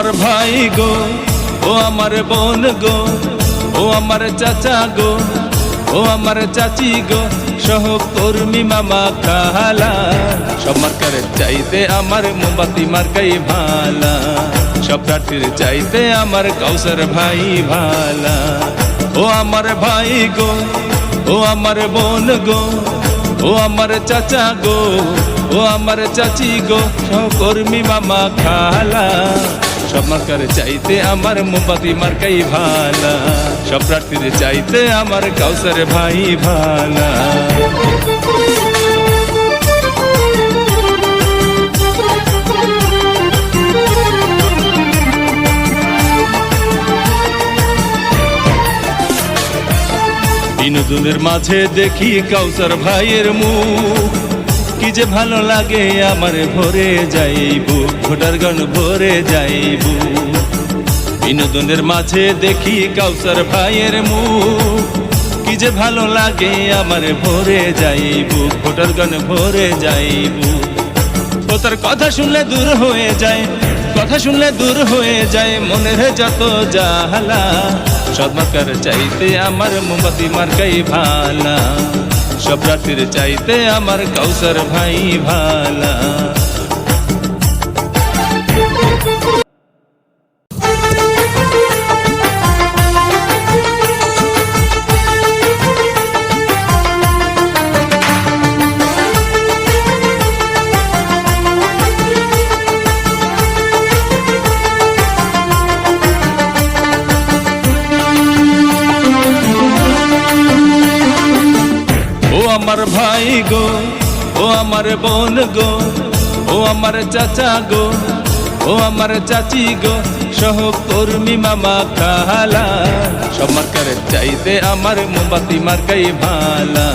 আমার ভাই গো, ও আমার বোন গো, ও আমার চাচা গো, ও আমার চাচি গো সহকর্মী মামা খালা। সব মার্কার চাইতে আমার মোমবাতি মার্কাই ভালা। সব প্রার্থীর চাইতে আমার কাউসার ভাই ভালা। ও আমার ভাই গো, ও আমার বোন গো, ও আমার চাচা গো, ও আমার চাচি গো সহকর্মী মামা খালা। সব চাইতে আমার মোমবাতি মার্কাই ভালা। সব প্রার্থীর চাইতে আমার কাউসার ভাই ভালা। বিনোদনের মাঝে দেখি কাউসার ভাইয়ের মুখ। কি যে ভালো লাগে আমার ভরে যাইব, ভোটার গণ ভরে যাইব। বিনোদনের মাঝে দেখি কাউসার ভাইয়ের মুখ। কি যে ভালো লাগে আমার ভরে যাইব, ভোটার গণ ভরে যাইব। ও তার কথা শুনলে দূর হয়ে যায়, কথা শুনলে দূর হয়ে যায়, মনের যত জাহালা সদমাকার চাইতে আমার মোমবাতি মার্কাই ভালা। সব রাত্রির চাইতে আমার কাউসার ভাই ভালা। আমার ভাই গো, ও আমার বোন গো, ও আমার চাচা গো, ও আমার চাচি গো, সহকর্মী মামা খালা সব চাইতে আমার মোমবাতি মার্কাই ভালা।